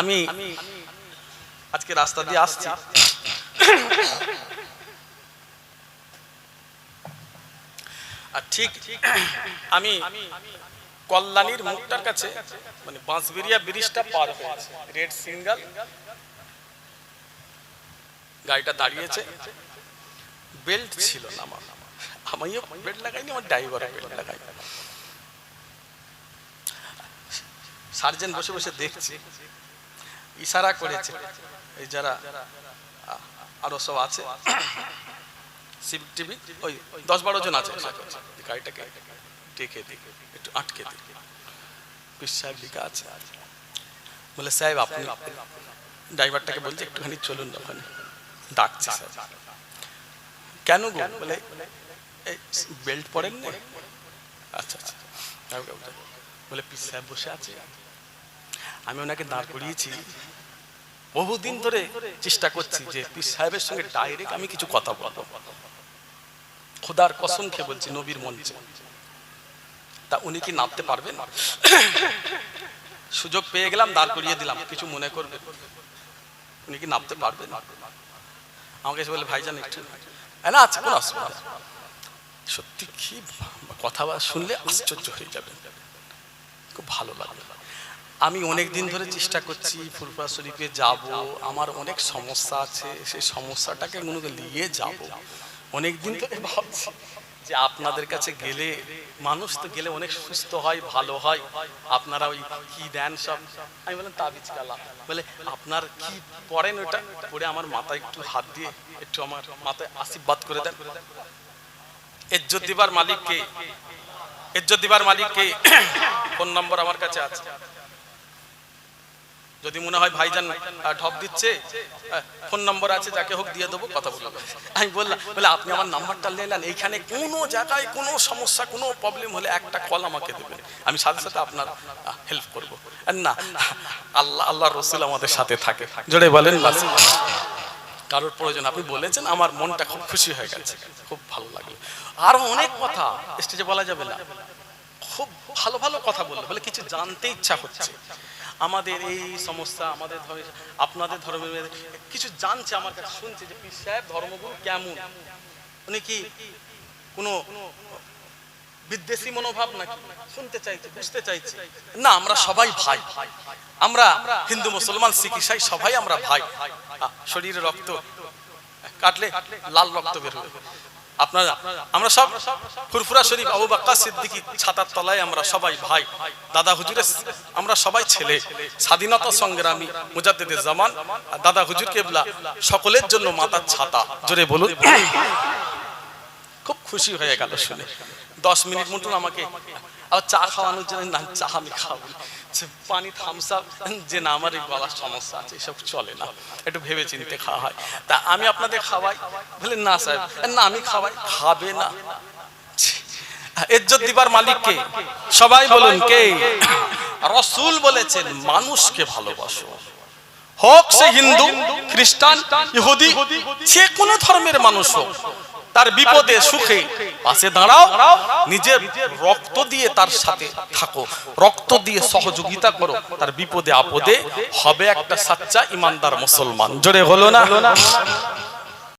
আমি আজকে রাস্তা দিয়ে আসছি। আর ঠিক আমি কল্যাণীর মুখটার কাছে মানে বাঁশবেরিয়া ব্রিজটা পার হয়েছে। Red signal. গাড়িটা দাঁড়িয়েছে। বেল্ট ছিল না আমার। আমিও বেল্ট লাগাইনি, আমার ড্রাইভারও বেল্ট লাগাই সার্জেন্ট বসে বসে দেখছে। ইশারা করেছে। এই যারা আরও সব আছে। সিভিক টিভি, ওই দশ বারো জন আছে। গাড়িটাকে ডেকে দিকে একটু আটকে দিকে পিস সাহেব লিখা আছে। বলে, সাহেব, আপনি ড্রাইভারটাকে বলছে, একটুখানি চলুন না ওখানে। ডাকছে কেন গো? বলে, এই বেল্ট পরেন না আচ্ছা। আচ্ছা বলে, পিস সাহেব বসে আছে। আমি ওনাকে দাঁড় করিয়েছি। বহুদিন ধরে চেষ্টা করছি যে পিস সাহেবের সঙ্গে ডাইরেক্ট আমি কিছু কথা বলব। খোদার কসম খেয়ে বলছি নবীর মঞ্চে। তা উনি কি নামতে পারবেন? সুযোগ পেয়ে গেলাম দাঁড় করিয়ে দিলাম কিছু মনে করবে। উনি কি নামতে পারবেন? আমাকে এসে বলে ভাইজান একটু "হ্যাঁ, না আছে কোনো অসুবিধা সত্যি কি কথা শুনলে আশ্চর্য হয়ে যাবেন। খুব ভালো লাগবে আমি অনেক দিন ধরে চেষ্টা করছি ফুরফুরা শরীফে যাব। আমার অনেক সমস্যা আছে, সেই সমস্যাটাকে মনে নিয়ে যাব। অনেক দিন ধরে ভাবছি যে আপনাদের কাছে গেলে, মানুষ তো গেলে অনেক সুস্থ হয়, ভালো হয়। আপনারা ওই কি দেন সব? আমি বললাম, তাবিজ কালা। বলে, আপনার কি পড়েন ওটা পরে আমার মাথায় একটু হাত দিয়ে একটু আমার মাথায় আশীর্বাদ করে দেন। ইজ্জত দিবার মালিককে, ইজ্জত দিবার মালিককে ফোন নম্বর আমার কাছে আছে। যদি মনে হয় ভাইজান ঢপ দিচ্ছে ফোন নম্বর আছে যাকে হোক দিয়ে দেবো কথা বলব আমি বললাম বলে আপনি আমার নাম্বারটা নিলেন এইখানে কোনো জায়গায় কোনো সমস্যা কোনো প্রবলেম হলে একটা কল আমাকে দেবেন। আমি সাথে সাথে আপনার হেল্প করব। না আল্লাহ আল্লাহ রসুল আমাদের সাথে থাকে। জোরে বলেন। কারোর প্রয়োজন আপনি বলেছেন আমার মনটা খুব খুশি হয়ে গেছে। খুব ভালো লাগল। আরও অনেক কথা স্টেজে বলা যাবে না। খুব ভালো ভালো কথা বলল, বলে কিছু জানতে ইচ্ছা হচ্ছে। আমাদের এই সমস্যা, আমাদের ধর্মের আপনাদের ধর্মের, কিছু জানছে আমার কাছে, শুনছে যে পীর সাহেব ধর্মগুরু কেমন? উনি কি কোনো বিদ্বেষী মনোভাব নাকি? শুনতে চাইছে, বুঝতে চাইছে। না, আমরা সবাই ভাই। আমরা হিন্দু, মুসলমান, শিখ, ইসাই, সবাই আমরা ভাই। শরীরে রক্ত কাটলে লাল রক্ত বের হবে আপনারা, আমরা সব ফুরফুরা শরীফ আবু বাক্কা সিদ্দিকী ছাতার তলায় আমরা সবাই ভাই, দাদা হুজুরের আমরা সবাই ছেলে, স্বাধীনতা সংগ্রামী মুজাদ্দিদের জামান দাদা হুজুর কেবলা, সকলের জন্য মাতার ছাতা। জোরে বলুন। খুশি হয়ে গেল শুনে। দশ মিনিট মতন আমাকে আবার চা খাওয়ানোর জন্য না, চা আমি খাব পানি থামসা যে না, আমার এই গলার সমস্যা আছে, এসব চলে না। একটু ভেবে চিনতে খাওয়া হয়। তা আমি আপনাদের খাওয়াই। বলে, না সাহেব, না, আমি খাওয়াই, খাবে না। ইজ্জত দিবার মালিককে সবাই বলুন কে? রসুল বলেছেন, মানুষকে ভালোবাসো। হোক সে হিন্দু, খ্রিস্টান, ইহুদি, যে কোনো ধর্মের মানুষ হোক তার বিপদে সুখে পাশে দাঁড়াও নিজের রক্ত দিয়ে তার সাথে থাকো। রক্ত দিয়ে সহযোগিতা করো। তার বিপদে আপদে হবে একটা সাচ্চা ইমানদার মুসলমান। জোরে হলো না।